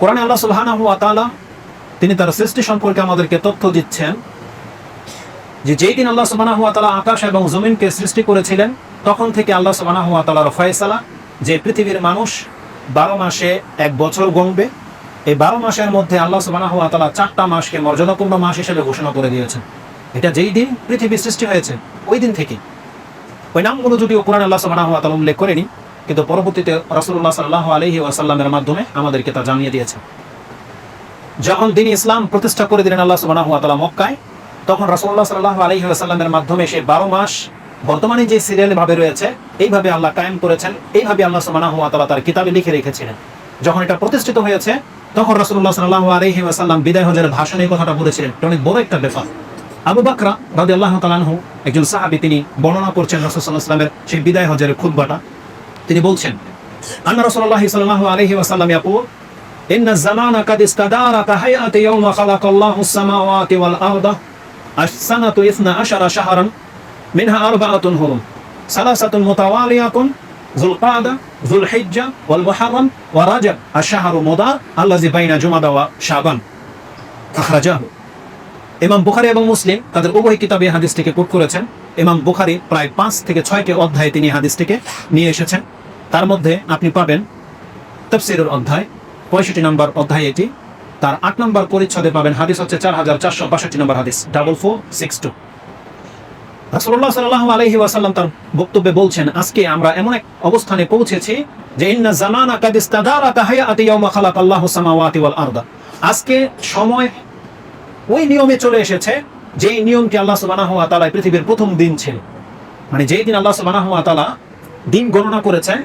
কোরআনে আল্লাহ সুবহানাহু ওয়া তাআলা তিনি তার সৃষ্টি সম্পর্কে আমাদেরকে তথ্য দিচ্ছেন যে যেই দিন আল্লাহ সুবহানাহু ওয়া তাআলা আকাশ এবং জমিনকে সৃষ্টি করেছিলেন, তখন থেকে আল্লাহ সুবহানাহু ওয়া তাআলার ফয়সালা, যে পৃথিবীর মানুষ বারো মাসে এক বছর গণবে এই বারো মাসের মধ্যে আল্লাহ সুবহানাহু ওয়া তাআলা চারটা মাসকে মর্যাদাপূর্ণ মাস হিসেবে ঘোষণা করে দিয়েছেন। এটা যেই দিন পৃথিবী সৃষ্টি হয়েছে, ওই দিন থেকে। ওই নামগুলো যদিও কোরআন আল্লাহ সুবহানাহু ওয়া তাআলা উল্লেখ করেনি কিন্তু পরবর্তীতে রাসূলুল্লাহ সাল্লাল্লাহু আলাইহি ওয়াসাল্লামের মাধ্যমে আমাদেরকে তা জানিয়ে দিয়েছেন যখন দিন ইসলাম প্রতিষ্ঠা করে দিলেন আল্লাহ সুবহানাহু ওয়া তাআলা মক্কায়, তখন রাসূলুল্লাহ সাল্লাল্লাহু আলাইহি ওয়াসাল্লামের মাধ্যমে সেই 12 মাস বর্তমানে যে সিরিয়াল ভাবে রয়েছে, এইভাবে আল্লাহ কায়েম করেছেন, এইভাবে আল্লাহ সুবহানাহু ওয়া তাআলা তার কিতাবে লিখে রেখেছিলেন। যখন এটা প্রতিষ্ঠিত হয়েছে, তখন রাসূলুল্লাহ সাল্লাল্লাহু আলাইহি ওয়াসাল্লাম বিদায় হজের ভাষণে কথাটা বলেছিলেন। এটা অনেক বড় একটা ব্যাপার। আবু বাকরা রাদিয়াল্লাহু তাআলা আনহু একজন সাহাবী, তিনি বর্ণনা করছেন রাসূল আলাইহি সেই বিদায় হজের খুতবাটা। তিনি বলছেন আন্না রাসূলুল্লাহ সাল্লাল্লাহু আলাইহি ওয়াসাল্লাম ইয়াকুল إن الزمان قد استدار كهيئة يوم خلق الله السماوات والأرض السنة إثنى عشر شهرا منها أربعة هرم ثلاثة متوالية ذو القعدة ذو الحجة والمحرم ورجب الشهر مضى الذي بين جمادى وشعبان أخرجاه ইমাম বুখারী এবং মুসলিম তাদের উভয় কিতাবে এই হাদিসটিকে কোট করেছেন ইমাম বুখারী প্রায় পাঁচ থেকে ছয়টি অধ্যায়ে তিনি এই হাদিসটিকে নিয়ে এসেছেন তার মধ্যে আপনি পাবেন তফসিরের অধ্যায়, পঁয়ষট্টি নম্বর অধ্যায় এটি। তার আট নম্বর পরিচ্ছদে পাবেন হাদিস হচ্ছে চার হাজার চারশো বাষট্টি নম্বর হাদিস ডাবল ফোর সিক্স টু রাসূলুল্লাহ সাল্লাল্লাহু আলাইহি ওয়াসাল্লাম তার বক্তব্যে বলছেন, আজকে আমরা এমন এক অবস্থানে পৌঁছেছি যে ইন্না জামানা ইয়াউমা খালাকাল্লাহু সামাওয়াতি ওয়াল আরদা। আজকে সময় ওই নিয়মে চলে এসেছে যেই নিয়মটি আল্লাহ সুবহানাহু ওয়া পৃথিবীর প্রথম দিন ছিল। মানে যেই দিন আল্লাহ সুবহানাহু ওয়া দিন গণনা করেছেন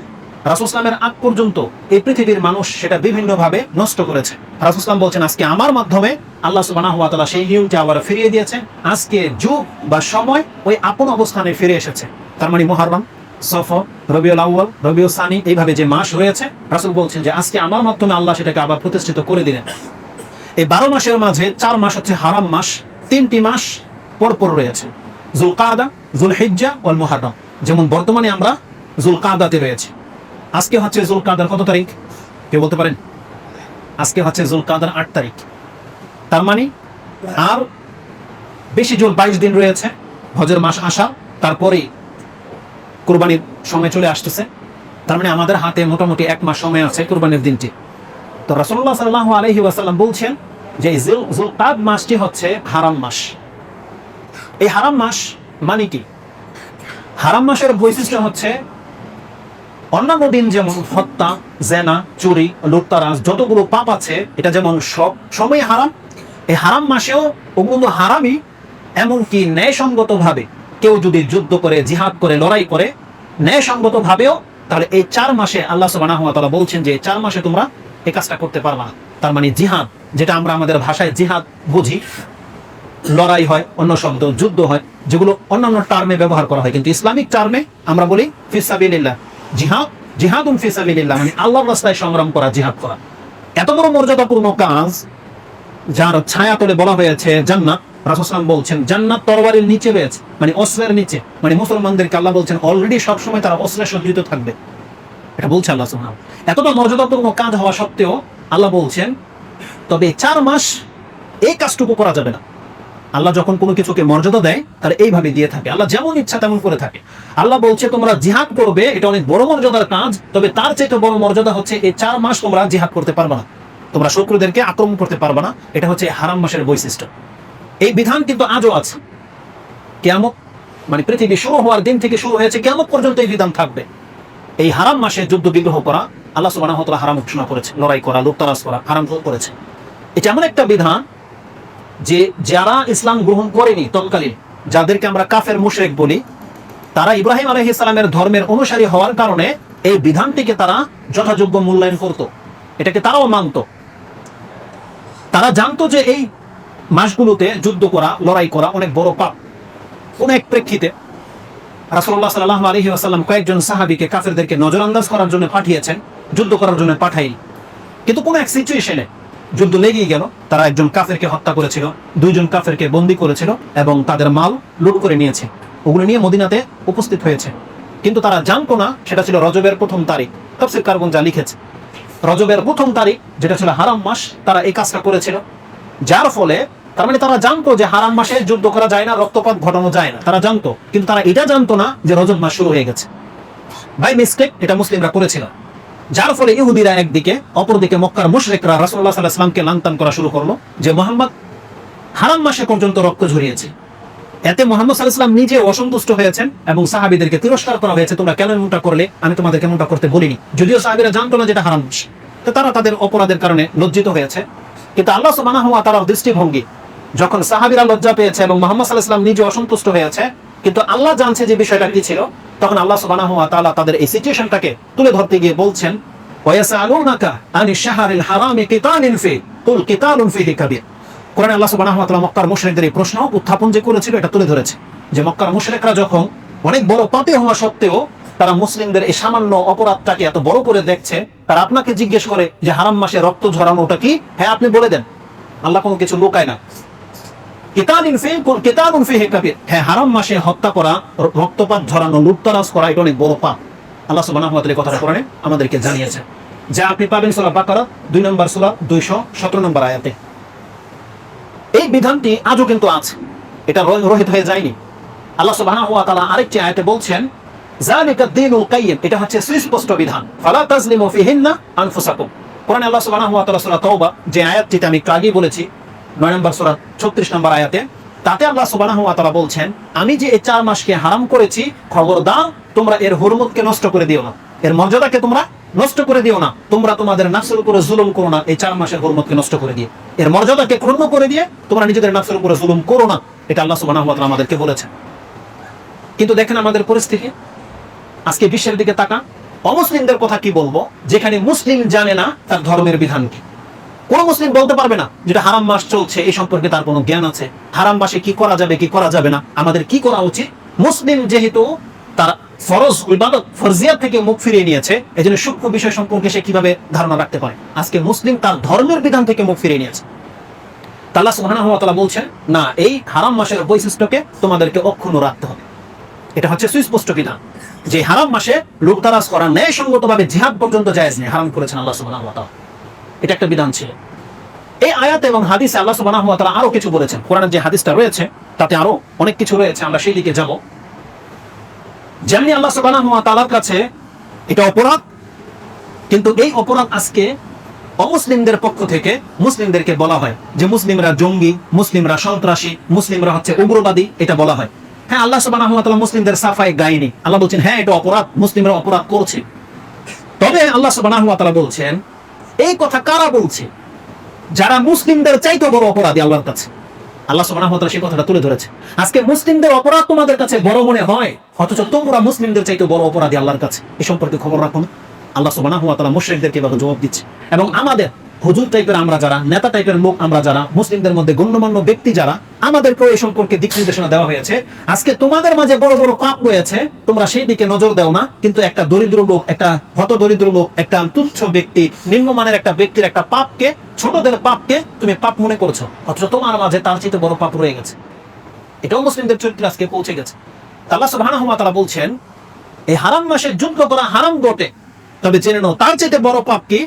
রাসূল ইসলামের আগ পর্যন্ত এই পৃথিবীর মানুষ সেটা বিভিন্নভাবে নষ্ট করেছে। রাসূল ইসলাম বলছেন, আজকে আমার মাধ্যমে আল্লাহ তাআলা সেই নিয়মটি আবার ফিরিয়ে দিয়েছেন। আজকে যুগ বা সময় ওই আপন অবস্থানে ফিরে এসেছে। তার মানে মুহররম, সফর, রবিউল রবিউল সানি, এইভাবে যে মাস রয়েছে, রাসূল বলছেন যে আজকে আমার মাধ্যমে আল্লাহ সেটাকে আবার প্রতিষ্ঠিত করে দিলেন। এই বারো মাসের মাঝে চার মাস হচ্ছে হারাম মাস, তিনটি মাস পরপর রয়েছে। জুল কাদা জুল হিজ্জা ওয়াল মুহাররম। যেমন বর্তমানে আমরা জুল কাদাতে রয়েছে। আজকে হচ্ছে জুল কাদার কত তারিখ? কেউ বলতে পারেন? আজকে হচ্ছে জুল কাদার আট তারিখ। তার মানে আর বেশি জুল বাইশ দিন রয়েছে, হজের মাস আসা, তারপরে কোরবানির সময় চলে আসতেছে। তার মানে আমাদের হাতে মোটামুটি এক মাস সময় আছে কোরবানির দিনটি। তো রাসূলুল্লাহ সাল্লাহ আলাইহি ওয়াসাল্লাম বলছেন যে এই জুল জুলকাদ মাসটি হচ্ছে হারাম মাস। এই হারাম মাস মানে কি? হারাম মাসের বৈশিষ্ট্য হচ্ছে অন্যান্য দিন যেমন হত্যা, জেনা, চুরি, লুটতারাজ, যতগুলো পাপ আছে, এটা যেমন সব সময় হারাম, এই হারাম মাসেও ওগুলো হারামই, এমনকি ন্যায়সঙ্গতভাবে। কেউ যদি যুদ্ধ করে, জিহাদ করে, লড়াই করে ন্যায়সঙ্গত ভাবেও তাহলে এই চার মাসে আল্লাহ তাআলা বলছেন যে চার মাসে তোমরা এই কাজটা করতে পারবা না। তার মানে জিহাদ, যেটা আমরা আমাদের ভাষায় জিহাদ বুঝি, লড়াই হয়, অন্য শব্দ যুদ্ধ হয়, যেগুলো অন্যান্য টার্মে ব্যবহার করা হয়। কিন্তু ইসলামিক টার্মে আমরা বলি ফিসাবিল্লাহ জিহাদ, জিহাদুন ফিসাবিল্লাহ মানে আল্লাহর রাস্তায় সংগ্রাম করা, জিহাদ করা। এত বড় মর্যাদাপূর্ণ কাজ যার ছায়া তলে বলা হয়েছে জান্নাত। রাসূল বলছেন, জান্নাত তরবারির নিচে রয়েছে মানে অস্ত্রের নিচে। মানে মুসলমানদেরকে আল্লাহ বলছেন অলরেডি সবসময় তারা অস্ত্রে সজ্জিত থাকবে। এটা বলছে আল্লাহ সুবহানাহু এতটা মর্যাদাপূর্ণ কাজ হওয়া সত্ত্বেও আল্লাহ বলছেন, তবে চার মাস এই কাজটুকু করা যাবে না। আল্লাহ যখন কোনো কিছুকে মর্যাদা দেয় তাহলে এইভাবে দিয়ে থাকে। আল্লাহ যেমন ইচ্ছা তেমন করে থাকে। আল্লাহ বলছে, তোমরা জিহাদ করবে, এটা অনেক বড় মর্যাদার কাজ, তবে তার চাইতে বড় মর্যাদা হচ্ছে, এই চার মাস তোমরা জিহাদ করতে পারবে না। তোমরা শত্রুদেরকে আক্রমণ করতে পারবে না। এটা হচ্ছে হারাম মাসের বৈশিষ্ট্য। এই বিধান কিন্তু আজও আছে। কেমন মানে পৃথিবী শুরু হওয়ার দিন থেকে শুরু হয়েছে কেমন পর্যন্ত এই বিধান থাকবে। এই হারাম মাসে যুদ্ধ বিগ্রহ করা, আল্লাহ তাআলা হারাম ঘোষণা করেছে, লড়াই করা, লুটতরাজ করা, হারাম করেছে। এটা এমন একটা বিধান যে যারা ইসলাম গ্রহণ করেনি তৎকালীন, যাদেরকে আমরা কাফের মুশরিক বলি, তারা ইব্রাহিম আলাইহিস সালামের ধর্মের অনুসারী হওয়ার কারণে এই বিধানটিকে তারা যথাযোগ্য মূল্যায়ন করত। এটাকে তারাও মানত। তারা জানতো যে এই মাসগুলোতে যুদ্ধ করা, লড়াই করা অনেক বড় পাপ। কোন এক প্রেক্ষিতে রাসূলুল্লাহ সাল্লাল্লাহু আলাইহি ওয়াসাল্লাম কয়েকজন সাহাবীকে কাফেরদেরকে নজরআন্দাজ করার জন্য পাঠিয়েছেন, যুদ্ধ করার জন্য পাঠাই কিন্তু কোন এক সিচুয়েশনে যুদ্ধ লেগেই গেল। তারা একজন কাফেরকে হত্যা করেছিল, দুইজন কাফেরকে বন্দী করেছিল এবং তাদের মাল লুট করে নিয়েছে। ওগুলো নিয়ে মদিনাতে উপস্থিত হয়েছে। কিন্তু তারা জানতো না, সেটা ছিল রজবের প্রথম তারিখ। তফসির কার্বন যা লিখেছে, রজবের প্রথম তারিখ, যেটা ছিল হারাম মাস, তারা এই কাজটা করেছিল। যার ফলে তার মানে তারা জানতো যে হারাম মাসে যুদ্ধ করা যায় না, রক্তপাত ঘটানো যায় না। তারা জানতো, কিন্তু তারা এটা জানতো না যে রজব মাস শুরু হয়ে গেছে। বাই মিস্টেক এটা মুসলিমরা করেছিল। যার ফলে ইহুদিরা একদিকে, অপরদিকে মক্কার মুশরিকরা আলাইহি সাল্লামকে লান্তান করা শুরু করল যে মোহাম্মদ হারাম মাসে পর্যন্ত রক্ত ঝরিয়েছে। এতে মোহাম্মদ সাল্লাম নিজে অসন্তুষ্ট হয়েছেন এবং সাহাবীদেরকে তিরস্কার করা হয়েছে, তোমরা কেন এমনটা করলে? আমি তোমাদের কেমনটা করতে বলিনি। যদিও সাহাবীরা জানতো না যেটা হারাম মাস। তো তারা তাদের অপরাধের কারণে লজ্জিত হয়েছে। কিন্তু আল্লাহ সুবহানাহু হওয়া তাআলার দৃষ্টিভঙ্গি, যখন সাহাবীরা লজ্জা পেয়েছে এবং মোহাম্মদ সাল্লাম নিজে অসন্তুষ্ট হয়েছে, কিন্তু আল্লাহ জানছে যে বিষয়টা কি ছিল তখন আল্লাহ সুবহানাহু ওয়া তাআলা তাদের এই সিচুয়েশনটাকে তুলে ধরতে গিয়ে বলছেন আল্লাহ সুবহানাহু ওয়া তাআলা মক্কার মুশরিকদের এই প্রশ্ন উত্থাপন যে করেছিল, এটা তুলে ধরেছে। যে মক্কার মুশরিকরা যখন অনেক বড় পাপী হওয়া সত্ত্বেও তারা মুসলিমদের এই সামান্য অপরাধটাকে এত বড় করে দেখছে, তারা আপনাকে জিজ্ঞেস করে যে হারাম মাসে রক্ত ঝরানোটা কি? হ্যাঁ আপনি বলে দেন। আল্লাহ কোনো কিছু লুকায় না। কাবীর। হ্যাঁ হারাম মাসে হত্যা করা রক্তপাত ঝরানো, লুটতরাজ করা, এটা অনেক বড় পাপ। আল্লাহ কথাটা আমাদেরকে জানিয়েছেন যা আপনি পাবেন বাকারা 2 নম্বর সূরা 217 নম্বর আয়াতে। এই বিধানটি আজও কিন্তু আছে। এটা রহিত হয়ে যায়নি। আল্লাহ সুবহানাহু আরেকটি আয়াতে বলছেন, যালিকা দ্বীনুল কাইয়্যিম এটা হচ্ছে সুস্পষ্ট বিধান। ফালা তাজলিমু ফিহিন্না আনফুসাকুম আল্লাহ যে আয়াতটিতে আমি একটু বলেছি 9 নম্বর সূরা 36 নম্বর আয়াতে, তাতে আল্লাহ ওয়া তাআলা বলছেন, আমি যে এই চার মাসকে হারাম করেছি, খবরদার, তোমরা এর হুরমতকে নষ্ট করে দিও না। এর মর্যাদাকে তোমরা নষ্ট করে দিও না। তোমরা তোমাদের নাফসের উপরে জুলুম করো না, এই চার মাসের হুরমতকে নষ্ট করে দিয়ে। এর মর্যাদাকে ক্ষুণ্ণ করে দিয়ে তোমরা নিজেদের নাফসের উপরে জুলুম করো না। এটা আল্লাহ তাআলা আমাদেরকে বলেছেন। কিন্তু দেখেন আমাদের পরিস্থিতি। আজকে বিশ্বের দিকে তাকা অমুসলিমদের কথা কি বলব? যেখানে মুসলিম জানে না তার ধর্মের বিধান কি? কোন মুসলিম বলতে পারবে না যেটা হারাম মাস চলছে এই সম্পর্কে তার কোনো জ্ঞান আছে। হারাম মাসে কি করা যাবে, কি করা যাবে না? আমাদের কি করা উচিত? মুসলিম যেহেতু তার ফরজ ইবাদত, ফরজিয়াত থেকে মুখ ফিরিয়ে নিয়েছে এই জন্য সূক্ষ্ম বিষয় সম্পর্কে সে কীভাবে ধারণা রাখতে পারে? আজকে মুসলিম তার ধর্মের বিধান থেকে মুখ ফিরিয়ে নিয়েছে। তা আল্লাহ সুবহানাহু ওয়া তাআলা বলছেন, না, এই হারাম মাসের বৈশিষ্ট্যকে তোমাদেরকে অক্ষুণ্ণ রাখতে হবে। এটা হচ্ছে সুস্পষ্ট বিধান। যে হারাম মাসে লুটতারাজ করা ন্যায়সঙ্গতভাবে জিহাদ পর্যন্ত জায়েজ নেই, হারাম করেছেন আল্লাহ সুবহানাহু ওয়া তাআলা। এটা একটা বিধান ছিল। এই আয়াত এবং হাদিসে আল্লাহ ওয়া তাআলা আরও কিছু বলেছেন। কোরআনের যে হাদিসটা রয়েছে, তাতে আরও অনেক কিছু রয়েছে, আমরা সেই দিকে যাব। যেমনি আল্লাহ সুবহানাহু ওয়া তাআলার কাছে এটা অপরাধ, কিন্তু এই অপরাধ আজকে অমুসলিমদের পক্ষ থেকে মুসলিমদেরকে বলা হয়। যে মুসলিমরা জঙ্গি, মুসলিমরা সন্ত্রাসী, মুসলিমরা হচ্ছে উগ্রবাদী, এটা বলা হয়। হ্যাঁ আল্লাহ তাআলা মুসলিমদের সাফাই গায়নি আল্লাহ বলছেন হ্যাঁ এটা অপরাধ, মুসলিমরা অপরাধ করছে। তবে আল্লাহ তাআলা বলছেন এই কথা কারা বলছে? যারা মুসলিমদের চাইতে বড় অপরাধী আল্লাহর কাছে। আল্লাহ তাআলা সেই কথাটা তুলে ধরেছে। আজকে মুসলিমদের অপরাধ তোমাদের কাছে বড় মনে হয়? অথচ তোমরা মুসলিমদের চাইতে বড় অপরাধী আল্লাহর কাছে। এ সম্পর্কে খবর রাখুন আল্লাহ সুবহানাহু ওয়া তাআলা মুশরিকদেরকে এভাবে জবাব দিচ্ছে। এবং আমাদের হুজুর টাইপের আমরা যারা, নেতা টাইপের লোক আমরা যারা, মুসলিমদের মধ্যে গণ্যমান্য ব্যক্তি যারা আমাদেরকেও এই সম্পর্কে দিক নির্দেশনা দেওয়া হয়েছে। আজকে তোমাদের মাঝে বড় বড় পাপ রয়েছে, তোমরা সেই দিকে নজর দাও না, কিন্তু একটা দরিদ্র লোক, একটা হত দরিদ্র লোক, একটা তুচ্ছ ব্যক্তি, নিম্নমানের একটা ব্যক্তির একটা পাপকে, ছোটদের পাপকে তুমি পাপ মনে করছ, অথচ তোমার মাঝে তার চেয়ে বড় পাপ রয়ে গেছে। এটাও মুসলিমদের চরিত্রে আজকে পৌঁছে গেছে। আল্লাহ সুবহানাহু ওয়া তাআলা বলছেন, এই হারাম মাসে যুদ্ধ করা হারাম বটে, তবে জেনে নাও, তার চেয়ে বড় পাপ কি?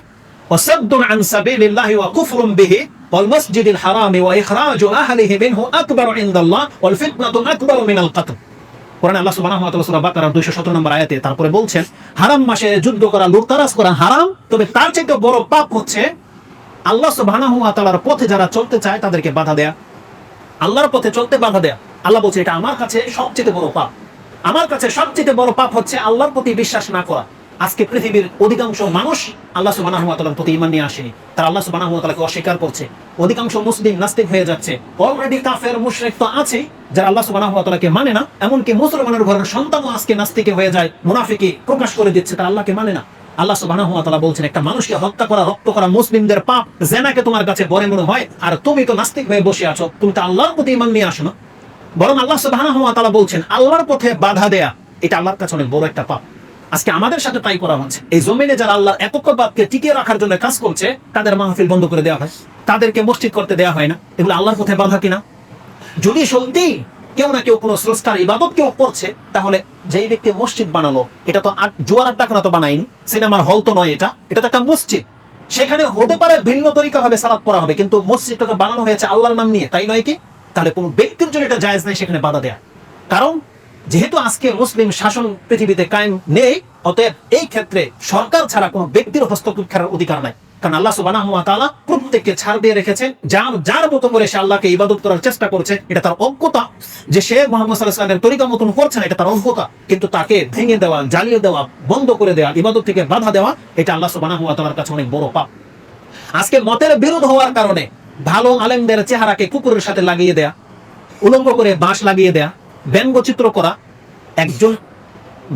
وصد عن سبيل الله وكفر به والمسجد الحرام وإخراج أهله منه أكبر عند الله والفتنة أكبر من القتل কোরআন আল্লাহ সুবহানাহু ওয়া তাআলা সূরা বাকারার 217 নম্বর আয়াতে তারপরে বলছেন হারাম মাসে যুদ্ধ করা লুটতারাজ করা হারাম তবে তার চেয়ে বড় পাপ হচ্ছে আল্লাহ সুবহানাহু ওয়া তাআলার পথে যারা চলতে চায় তাদেরকে বাধা দেয়া আল্লাহর পথে চলতে বাধা দেয়া আল্লাহ বলছে এটা আমার কাছে সবচেয়ে বড় পাপ আমার কাছে সবচেয়ে বড় পাপ হচ্ছে আল্লাহর প্রতি বিশ্বাস না করা আজকে পৃথিবীর অধিকাংশ মানুষ আল্লাহ ওয়া প্রতি ঈমান নিয়ে আসেনি তারা আল্লাহ সুবহানাহু ওয়া অস্বীকার করছে। অধিকাংশ মুসলিম নাস্তিক হয়ে যাচ্ছে। অলরেডি কাফের, মুশরিক তো আছে যারা আল্লাহ সুবহানাহু ওয়া মানে না, এমনকি মুসলমানের ঘরের সন্তানও আজকে নাস্তিকে হয়ে যায় মুনাফিকি প্রকাশ করে দিচ্ছে, তারা আল্লাহকে মানে না। আল্লাহ ওয়া বলছেন, একটা মানুষকে হত্যা করা, রক্ত করা মুসলিমদের পাপ, জেনাকে তোমার কাছে বড় মনে হয়, আর তুমি তো নাস্তিক হয়ে বসে আছো, তুমি তো আল্লাহর প্রতি ঈমান নিয়ে আসো না। বরং আল্লাহ ওয়া বলছেন, আল্লাহর পথে বাধা দেয়া, এটা আল্লাহর কাছে অনেক বড় একটা পাপ। আজকে আমাদের সাথে তাই করা হচ্ছে। এই জমিনে যারা আল্লাহ একত্ববাদকে টিকিয়ে রাখার জন্য কাজ করছে, তাদের মাহফিল বন্ধ করে দেওয়া হয়। তাদেরকে মসজিদ করতে দেওয়া হয় না। এগুলো আল্লাহর পথে বাধা কিনা? যদি সত্যি কেউ না কেউ কোনো স্রষ্টার ইবাদত কেউ করছে, তাহলে যেই ব্যক্তি মসজিদ বানালো, এটা তো জোয়ার আড্ডা তো বানায়নি। সিনেমার হল তো নয় এটা। এটা তো একটা মসজিদ। সেখানে হতে পারে ভিন্ন তরিকা হবে সালাদ পড়া হবে, কিন্তু মসজিদটাকে বানানো হয়েছে আল্লাহর নাম নিয়ে, তাই নয় কি? তাহলে কোনো ব্যক্তির জন্য এটা জায়েজ নাই, সেখানে বাধা দেয়া। কারণ যেহেতু আজকে মুসলিম শাসন পৃথিবীতে কায়েম নেই, অতএব এই ক্ষেত্রে সরকার ছাড়া কোনো ব্যক্তির হস্তক্ষেপ করার অধিকার নাই। কারণ আল্লাহ তাআলা প্রত্যেককে ছাড় দিয়ে রেখেছেন যার যার মতো করে সে আল্লাহকে ইবাদত করার চেষ্টা করছে, এটা তার অজ্ঞতা। যে সে মোহাম্মদ ওয়াসাল্লামের তরিকা মতন করছে না, এটা তার অজ্ঞতা। কিন্তু তাকে ভেঙে দেওয়া, জ্বালিয়ে দেওয়া, বন্ধ করে দেওয়া, ইবাদত থেকে বাধা দেওয়া, এটা আল্লাহ তাআলার কাছে অনেক বড় পাপ। আজকে মতের বিরোধ হওয়ার কারণে ভালো আলেমদের চেহারাকে কুকুরের সাথে লাগিয়ে দেয়া, উলঙ্গ করে বাঁশ লাগিয়ে দেয়া ব্যঙ্গচিত্র করা, একজন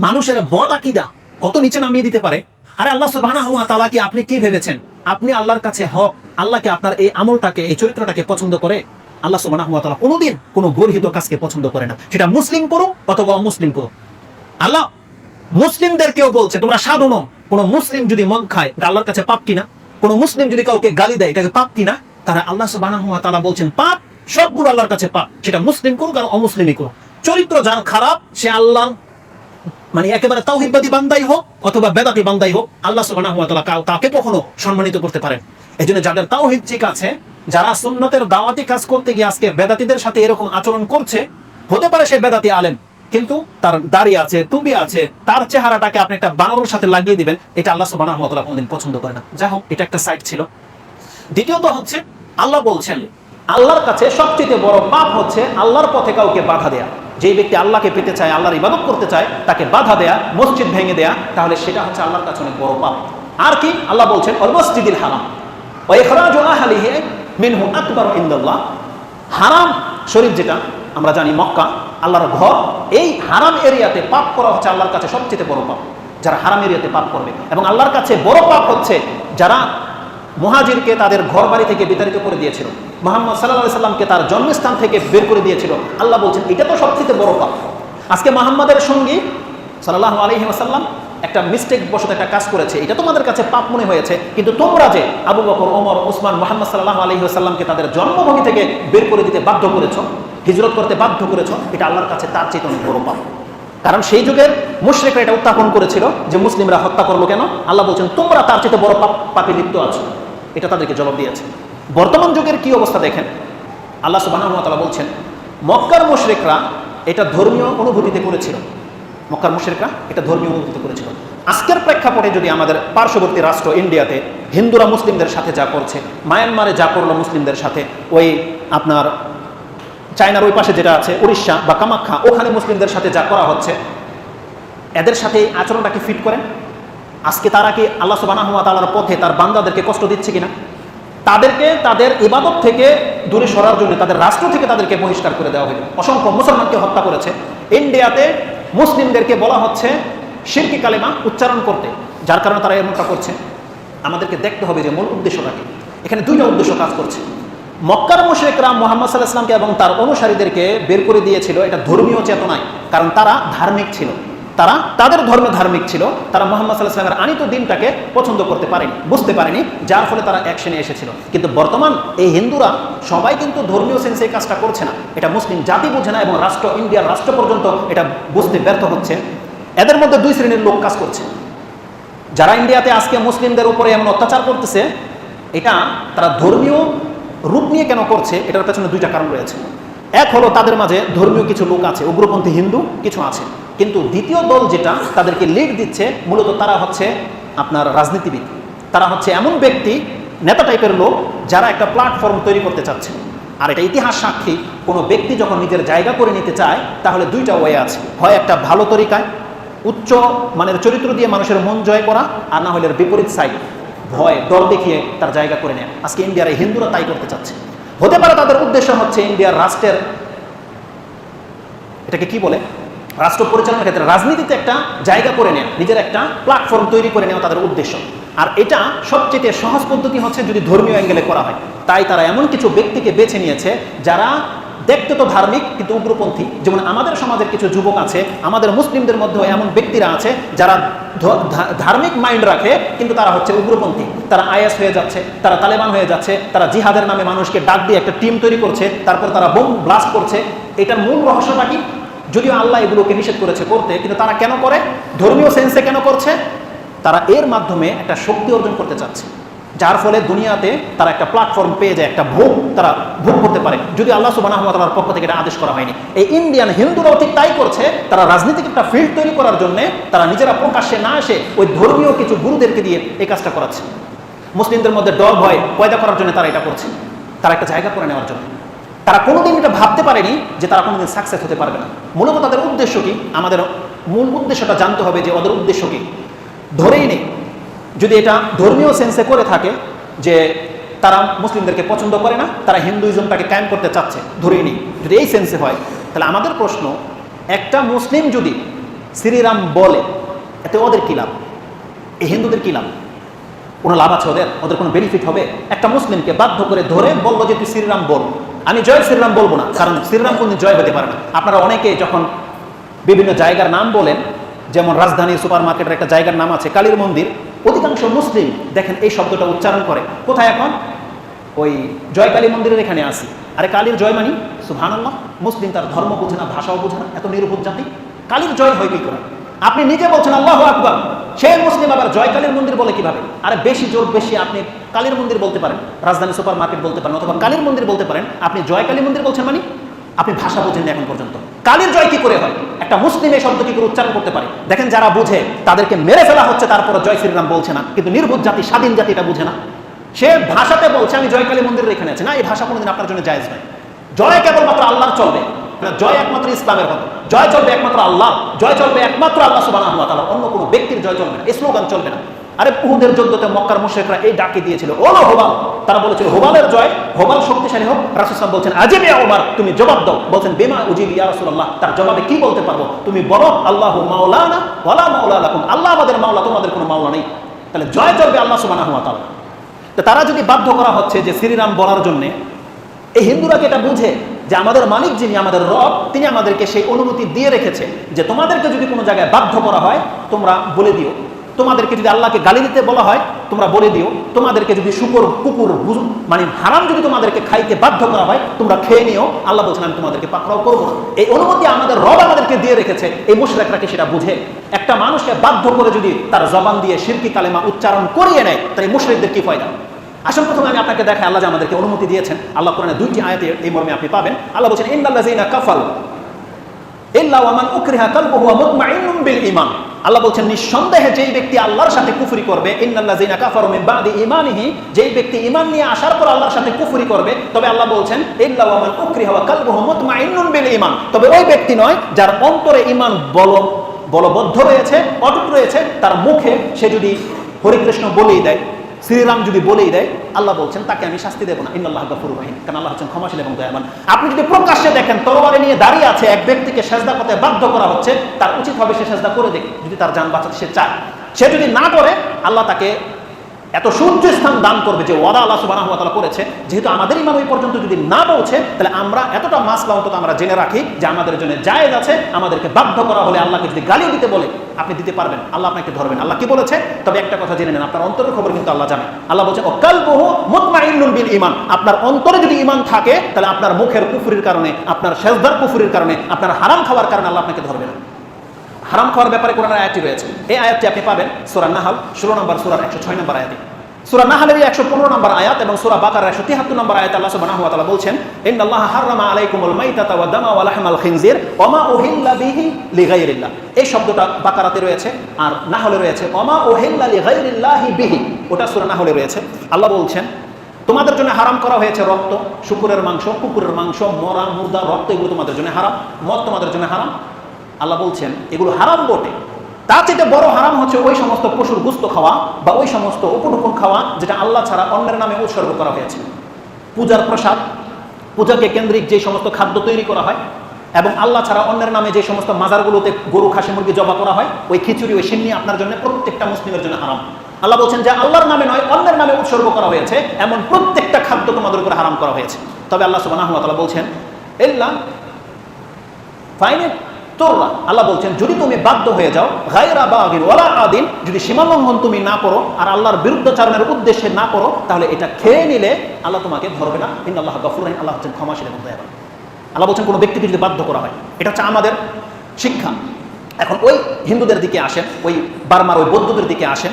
মানুষের বদ আকিদা কত নিচে নামিয়ে দিতে পারে? আরে আল্লাহ সুবহানাহু ওয়া তাআলা কি আপনি কি ভেবেছেন? আপনি আল্লাহর কাছে হক আল্লাহকে আপনার এই আমলটাকে, এই চরিত্রটাকে পছন্দ করে? আল্লাহ সুবহানাহু ওয়া তাআলা কোনোদিন কোনো গর্হিত কাজকে পছন্দ করে না। সেটা মুসলিম করো অথবা অমুসলিম করো আল্লাহ মুসলিমদেরকেও বলছে, তোমরা সাধু নও। কোনো মুসলিম যদি মদ খায় আল্লাহর কাছে পাপ কিনা? কোনো মুসলিম যদি কাউকে গালি দেয়, এটাকে পাপ কিনা? তারা আল্লাহ সুবহানাহু ওয়া তাআলা বলছেন, পাপ সবগুলো আল্লাহর কাছে পাপ। সেটা মুসলিম করুক আর অমুসলিমই করুক। চরিত্র যার খারাপ, সে আল্লাহ মানে একেবারে তাওহিদবাদী বান্দাই হোক অথবা বেদাতি বান্দাই হোক, আল্লাহ তাআলা তাকে কখনো সম্মানিত করতে পারেন। এজন্য যাদের তাওহিদ ঠিক আছে, যারা সুন্নতের দাওয়াতি কাজ করতে গিয়ে আজকে বেদাতীদের সাথে এরকম আচরণ করছে, হতে পারে সে বেদাতি আলেম, কিন্তু তার দাড়ি আছে টুপি আছে, তার চেহারাটাকে আপনি একটা বানরের সাথে লাগিয়ে দিবেন, এটা আল্লাহ সুবহানাহু ওয়া কোনদিন পছন্দ করে না। যাই হোক, এটা একটা সাইড ছিল। দ্বিতীয়ত হচ্ছে, আল্লাহ বলছেন, আল্লাহর কাছে সবচেয়ে বড় পাপ হচ্ছে আল্লাহর পথে কাউকে বাধা দেয়া। যেই ব্যক্তি আল্লাহকে পেতে চায়, আল্লাহর ইবাদত করতে চায়, তাকে বাধা দেয়া, মসজিদ ভেঙে দেয়া, তাহলে সেটা হচ্ছে আল্লাহর কাছে অনেক বড় পাপ। আর কি? আল্লাহ বলছেন, অল মসজিদিল হারাম। ওয়া ইখরাজু মিনহু আকবার ইনদাল্লাহ। হারাম শরীফ যেটা, আমরা জানি মক্কা, আল্লাহর ঘর, এই হারাম এরিয়াতে পাপ করা হচ্ছে আল্লাহর কাছে সবচেয়ে বড় পাপ। যারা হারাম এরিয়াতে পাপ করবে। এবং আল্লাহর কাছে বড় পাপ হচ্ছে যারা মুহাজিরকে তাদের ঘর বাড়ি থেকে বিতাড়িত করে দিয়েছিল। মোহাম্মদ সাল্লাহ সাল্লামকে তার জন্মস্থান থেকে বের করে দিয়েছিল। আল্লাহ বলছেন, এটা তো সবচেয়ে বড় পাপ। আজকে মোহাম্মদের সঙ্গী সাল্লাহ আলহি আসাল্লাম একটা মিস্টেক বশত একটা কাজ করেছে। এটা তোমাদের কাছে পাপ মনে হয়েছে, কিন্তু তোমরা যে আবু বকর, ওমর, ওসমান, মোহাম্মদ সাল্লাহ আলহি তাদের জন্মভূমি থেকে বের করে দিতে বাধ্য করেছ, হিজরত করতে বাধ্য করেছ, এটা আল্লাহর কাছে তার চেয়ে অনেক বড় পাপ। কারণ সেই যুগের মুশরিকরা এটা উত্থাপন করেছিল যে, মুসলিমরা হত্যা করল কেন? আল্লাহ বলছেন, তোমরা তার চেয়ে বড় পাপ, পাপে লিপ্ত আছো। এটা তাদেরকে জবাব দিয়েছে। বর্তমান যুগের কি অবস্থা দেখেন? আল্লাহ তাআলা বলছেন, মক্কার মুশরিকরা এটা ধর্মীয় অনুভূতিতে করেছিল। মক্কার মুশরিকরা এটা ধর্মীয় অনুভূতিতে করেছিল। আজকের প্রেক্ষাপটে যদি আমাদের পার্শ্ববর্তী রাষ্ট্র ইন্ডিয়াতে হিন্দুরা মুসলিমদের সাথে যা করছে, মায়ানমারে যা করল মুসলিমদের সাথে, ওই আপনার চায়নার ওই পাশে যেটা আছে, উড়িষ্যা বা কামাখ্যা, ওখানে মুসলিমদের সাথে যা করা হচ্ছে, এদের সাথে এই আচরণটাকে ফিট করেন? আজকে তারা কি আল্লাহ সুবাহ তালার পথে তার বান্দাদেরকে কষ্ট দিচ্ছে কিনা? তাদেরকে, তাদের ইবাদত থেকে দূরে সরার জন্য তাদের রাষ্ট্র থেকে তাদেরকে বহিষ্কার করে দেওয়া হয়েছে অসংখ্য মুসলমানকে হত্যা করেছে। ইন্ডিয়াতে মুসলিমদেরকে বলা হচ্ছে শিরকি কালেমা উচ্চারণ করতে। যার কারণে তারা এমনটা করছে। আমাদেরকে দেখতে হবে যে মূল উদ্দেশ্যটা কি। এখানে দুইটা উদ্দেশ্য কাজ করছে। মক্কার মুশরিকরা মোহাম্মদ সাল্লাহ ইসলামকে এবং তার অনুসারীদেরকে বের করে দিয়েছিল। এটা ধর্মীয় চেতনায়, কারণ তারা ধার্মিক ছিল। তারা তাদের ধর্মে ধার্মিক ছিল। তারা মোহাম্মদ সাল্লাহ ইসলামের আনিত দিনটাকে পছন্দ করতে পারেনি, বুঝতে পারেনি, যার ফলে তারা অ্যাকশনে এসেছিল। কিন্তু বর্তমান এই হিন্দুরা সবাই কিন্তু ধর্মীয় সেন্সে এই কাজটা করছে না। এটা মুসলিম জাতি বোঝে না এবং রাষ্ট্র, ইন্ডিয়ার রাষ্ট্র পর্যন্ত এটা বুঝতে ব্যর্থ হচ্ছে। এদের মধ্যে দুই শ্রেণির লোক কাজ করছে। যারা ইন্ডিয়াতে আজকে মুসলিমদের উপরে এমন অত্যাচার করতেছে, এটা তারা ধর্মীয় রূপ নিয়ে কেন করছে, এটার পেছনে দুইটা কারণ রয়েছে। এক হলো তাদের মাঝে ধর্মীয় কিছু লোক আছে, উগ্রপন্থী হিন্দু কিছু আছে। কিন্তু দ্বিতীয় দল যেটা, তাদেরকে লিড দিচ্ছে, মূলত তারা হচ্ছে আপনার রাজনীতিবিদ। তারা হচ্ছে এমন ব্যক্তি, নেতা টাইপের লোক, যারা একটা প্ল্যাটফর্ম তৈরি করতে চাচ্ছে। আর এটা ইতিহাস সাক্ষী, কোনো ব্যক্তি যখন নিজের জায়গা করে নিতে চায়, তাহলে দুইটা ওয়ে আছে। হয় একটা ভালো তরিকায়, উচ্চ মানের চরিত্র দিয়ে মানুষের মন জয় করা, আর না হলে বিপরীত সাইড ভয়, ডর দেখিয়ে তার জায়গা করে নেয়। আজকে ইন্ডিয়ার এই হিন্দুরা তাই করতে চাচ্ছে। হতে পারে তাদের উদ্দেশ্য হচ্ছে ইন্ডিয়ার রাষ্ট্রের, এটাকে কি বলে? রাষ্ট্র পরিচালনার ক্ষেত্রে রাজনীতিতে একটা জায়গা করে নেয়, নিজের একটা প্ল্যাটফর্ম তৈরি করে নেওয়া তাদের উদ্দেশ্য। আর এটা সবচেয়ে সহজ পদ্ধতি হচ্ছে যদি ধর্মীয় অ্যাঙ্গেলে করা হয়। তাই তারা এমন কিছু ব্যক্তিকে বেছে নিয়েছে যারা দেখতে তো ধার্মিক কিন্তু উগ্রপন্থী। যেমন আমাদের সমাজের কিছু যুবক আছে, আমাদের মুসলিমদের মধ্যেও এমন ব্যক্তিরা আছে যারা ধার্মিক মাইন্ড রাখে, কিন্তু তারা হচ্ছে উগ্রপন্থী। তারা আইএস হয়ে যাচ্ছে, তারা তালেবান হয়ে যাচ্ছে, তারা জিহাদের নামে মানুষকে ডাক দিয়ে একটা টিম তৈরি করছে, তারপর তারা বোম ব্লাস্ট করছে। এটার মূল রহস্যটা কি? যদিও আল্লাহ এগুলোকে নিষেধ করেছে করতে, কিন্তু তারা কেন করে? ধর্মীয় সেন্সে কেন করছে? তারা এর মাধ্যমে একটা শক্তি অর্জন করতে চাচ্ছে। যার ফলে দুনিয়াতে তারা একটা প্ল্যাটফর্ম পেয়ে যায়, একটা ভোগ তারা ভোগ করতে পারে। যদি আল্লাহ সুবাহ পক্ষ থেকে এটা আদেশ করা হয়নি। এই ইন্ডিয়ান হিন্দুরাও ঠিক তাই করছে। তারা রাজনীতিক একটা ফিল্ড তৈরি করার জন্য তারা নিজেরা প্রকাশ্যে না এসে ওই ধর্মীয় কিছু গুরুদেরকে দিয়ে এই কাজটা করাচ্ছে। মুসলিমদের মধ্যে ডর ভয় পয়দা করার জন্য তারা এটা করছে। তারা একটা জায়গা করে নেওয়ার জন্য। তারা কোনোদিন এটা ভাবতে পারেনি যে তারা কোনোদিন সাকসেস হতে পারবে না। মূলত তাদের উদ্দেশ্য কি? আমাদের মূল উদ্দেশ্যটা জানতে হবে যে ওদের উদ্দেশ্য কি। ধরেই নেই যদি এটা ধর্মীয় সেন্সে করে থাকে যে তারা মুসলিমদেরকে পছন্দ করে না, তারা হিন্দুইজমটাকে কায়েম করতে চাচ্ছে, ধরেই নেই যদি এই সেন্সে হয়, তাহলে আমাদের প্রশ্ন, একটা মুসলিম যদি শ্রীরাম বলে, এতে ওদের কী লাভ? এই হিন্দুদের কী লাভ? কোনো লাভ আছে ওদের? ওদের কোনো বেনিফিট হবে? একটা মুসলিমকে বাধ্য করে ধরে বলব যে তুই শ্রীরাম বল। আমি জয় শ্রীরাম বলব না, কারণ শ্রীরাম কোনদিন জয় হতে পারে না। আপনারা অনেকে যখন বিভিন্ন জায়গার নাম বলেন, যেমন রাজধানীর সুপার মার্কেটের একটা জায়গার নাম আছে, কালীর মন্দির, অধিকাংশ মুসলিম দেখেন এই শব্দটা উচ্চারণ করে। কোথায় এখন? ওই জয় কালী মন্দিরের এখানে আসি আরে কালীর জয় মানি? সুবহানাল্লাহ, মুসলিম তার ধর্ম বোঝে না, ভাষাও বোঝে না, এত নিরুপদ জাতি। কালীর জয় হয় কি করে? আপনি নিজে বলছেন, আল্লাহ আকবর। সে মুসলিম আবার জয় কালীর মন্দির বলে কীভাবে? আরে বেশি জোর, বেশি আপনি কালীর মন্দির বলতে পারেন, রাজধানী সুপার মার্কেট বলতে পারেন, অথবা কালীর মন্দির বলতে পারেন। আপনি জয় কালী মন্দির বলছেন মানে? আপনি ভাষা বোঝেন এখন পর্যন্ত। কালীর জয় কি করে হয়? একটা মুসলিম এই শব্দ কি করে উচ্চারণ করতে পারে? দেখেন, যারা বুঝে, তাদেরকে মেরে ফেলা হচ্ছে তারপর জয় শ্রীরাম বলছে না। কিন্তু নির্বুধ জাতি, স্বাধীন জাতি এটা বুঝে না। সে ভাষাতে বলছে, আমি জয় কালী মন্দিরের এখানে আছি। না, এই ভাষা কোনোদিন আপনার জন্য জায়েজ নয়। জয় কেবলমাত্র আল্লাহর চলবে। জয় একমাত্র ইসলামের কথা। জয় চলবে একমাত্র আল্লাহ, জয় চলবে একমাত্র আল্লাহ সুবাহ অন্য কোনো ব্যক্তির জয় চলবে না স্লোগান চলবে না। আরে উহুদের যুদ্ধতে মক্কার মুশেকরা এই ডাকে দিয়েছিল, ও হোবাল! তারা বলেছিল, হোবালের জয়, হোবাল শক্তিশালী হোক। রাসুসাম বলছেন আজিবি ওমর তুমি জবাব দাও। বলছেন, বেমা উজিব ইয়া রাসূলুল্লাহ? তার জবাবে কি বলতে পারব? তুমি বলো আল্লাহু মাওলানা, ওয়ালা মাওলা লাকুম। আল্লাহ আমাদের মাওলা, তোমাদের কোনো মাওলা নেই। তাহলে জয় চলবে আল্লাহ সুবহানাহু ওয়া তাআলা। তারা যদি বাধ্য করা হচ্ছে যে শ্রীরাম বলার জন্য, এই হিন্দুরা কি এটা বুঝে? যে আমাদের মালিক যিনি আমাদের রব, তিনি আমাদেরকে সেই অনুমতি দিয়ে রেখেছে যে তোমাদেরকে যদি কোনো জায়গায় বাধ্য করা হয়, তোমরা বলে দিও। তোমাদেরকে যদি আল্লাহকে গালি দিতে বলা হয়, তোমরা বলে দিও। তোমাদেরকে যদি শুকুর, কুকুর মানে হারাম যদি তোমাদেরকে খাইতে বাধ্য করা হয়, তোমরা খেয়ে নিও। আল্লাহ বলছেন, আমি তোমাদেরকে পাকড়াও করব এই অনুমতি আমাদের রব আমাদেরকে দিয়ে রেখেছে। এই মুশরেকরাকে সেটা বুঝে? একটা মানুষকে বাধ্য করে যদি তার জবান দিয়ে শিরকি কালেমা উচ্চারণ করিয়ে নেয়, তাহলে মুশরিকদের কি ফায়দা? আসল প্রথমে আমি আপনাকে দেখাই, আল্লাহ যে আমাদেরকে অনুমতি দিয়েছেন। আল্লাহ কোরআনে দুইটি আয়াতে এই মর্মে আপনি পাবেন। আল্লাহ বলছেন ইন্নাল্লাযীনা কাফারু ইল্লা ওয়া মান উকরিহা কালবুহু ওয়া মুতমাইন্নুম বিল ঈমান। আল্লাহ বলছেন, নিঃসন্দেহে যেই ব্যক্তি আল্লাহর সাথে কুফরি করবে ইন্নাল্লাযীনা কাফারু মিন বাদি ঈমানিহি, যেই ব্যক্তি ঈমান নিয়ে আসার পর আল্লাহর সাথে কুফরি করবে, তবে আল্লাহ বলছেন, ইল্লা ওয়া মান উকরিহা ওয়া কালবুহু মুতমাইন্নুম বিল ঈমান। তবে ওই ব্যক্তি নয়, যার অন্তরে ঈমান বল, বলবদ্ধ রয়েছে, অটুট রয়েছে, তার মুখে সে যদি হরিকৃষ্ণ বলেই দেয় শ্রীরাম যদি বলেই দেয়, আল্লাহ বলছেন, তাকে আমি শাস্তি দেবো না। ইন্নআল্লাহ গফুর রহিম। কারণ আল্লাহ হচ্ছেন ক্ষমাশীল এবং দয়াবান। আপনি যদি প্রকাশ্যে দেখেন, তরবারে নিয়ে দাঁড়িয়ে আছে এক ব্যক্তিকে সেজদা করতে বাধ্য করা হচ্ছে, তার উচিত হবে সে সেজদা করে দেখে। যদি তার যান বাঁচাতে সে চায়। সে যদি না করে, আল্লাহ তাকে এত সূর্য স্থান দান করবে যে ওয়াদা আল্লাহ সুবাহ করেছে, যেহেতু আমাদের ইমাম ওই পর্যন্ত যদি না পৌঁছে, তাহলে আমরা এতটা মাসলা অন্তত আমরা জেনে রাখি যে আমাদের জন্য জায়েজ আছে, আমাদেরকে বাধ্য করা হলে আল্লাহকে যদি গালিও দিতে বলে, আপনি দিতে পারবেন। আল্লাহ আপনাকে ধরবেন। আল্লাহ কি বলেছে? তবে একটা কথা জেনে নেন, আপনার অন্তরের খবর কিন্তু আল্লাহ জানে। আল্লাহ বলছে অকাল বহু মুতমাইন্নুন বিল ইমান আপনার অন্তরে যদি ইমান থাকে, তাহলে আপনার মুখের কুফরির কারণে, আপনার শেষদার কুফরির কারণে, আপনার হারাম খাওয়ার কারণে আল্লাহ আপনাকে ধরবে না। হারাম খাওয়ার ব্যাপারে কোরআন আয়াতটি রয়েছে। এই আয়াতটি আপনি পাবেন সূরা নাহাল, ষোলো নম্বর সূরার একশো ছয় নম্বর আয়াতে। সূরা নাহালের একশো পনেরো নম্বর আয়াত এবং সূরা বাকার একশো তিয়াত্তর নম্বর আয়াত আল্লাহ সুবহানাহু ওয়া তাআলা বলছেন, ইন্নাল্লাহা হাররামা আলাইকুমুল মাইতাতা ওয়া দামা ওয়া লাহমাল খিনজির ওয়া মা উহিল্লা বিহি লিগাইরিল্লাহ। এই শব্দটা বাকারাতে রয়েছে আর নাহলে রয়েছে, ওয়া মা উহিল্লা লিগাইরিল্লাহি বিহি। ওটা সূরা নাহলে রয়েছে। আল্লাহ বলছেন, তোমাদের জন্য হারাম করা হয়েছে রক্ত, শুকুরের মাংস, কুকুরের মাংস, মরা মুর্দা রক্ত, এগুলো তোমাদের জন্য হারাম, মদ তোমাদের জন্য হারাম। আল্লাহ বলছেন, এগুলো হারাম বটে। তার চেয়ে বড় হারাম হচ্ছে ওই সমস্ত পশুর গুস্ত খাওয়া বা ওই সমস্ত উপটুকুন খাওয়া যেটা আল্লাহ ছাড়া অন্যের নামে উৎসর্গ করা হয়েছে। পূজার প্রসাদ, পূজাকে কেন্দ্রিক যে সমস্ত খাদ্য তৈরি করা হয় এবং আল্লাহ ছাড়া অন্যের নামে যে সমস্ত মাজারগুলোতে গরু, খাসি, মুরগি জবা করা হয়, ওই খিচুড়ি, ওই সিন্নি আপনার জন্য প্রত্যেকটা মুসলিমের জন্য হারাম। আল্লাহ বলছেন যে আল্লাহর নামে নয়, অন্যের নামে উৎসর্গ করা হয়েছে, এমন প্রত্যেকটা খাদ্য তোমাদের উপরে হারাম করা হয়েছে। তবে আল্লাহ তাআলা বলছেন, এল্লা, ফাইনে তোররা আল্লাহ বলছেন, যদি তুমি বাধ্য হয়ে যাও, গায়রা ওয়ালা আদিন, যদি সীমালঙ্ঘন তুমি না করো আর আল্লাহর বিরুদ্ধাচারণের উদ্দেশ্যে না করো, তাহলে এটা খেয়ে নিলে আল্লাহ তোমাকে ধরবে না। কিন্তু আল্লাহ গফুর আল্লাহ হচ্ছেন ক্ষমাশীল এবং দয়াবান। আল্লাহ বলছেন, কোনো ব্যক্তিকে যদি বাধ্য করা হয়, এটা হচ্ছে আমাদের শিক্ষা। এখন ওই হিন্দুদের দিকে আসেন, ওই বার্মার, ওই বৌদ্ধদের দিকে আসেন।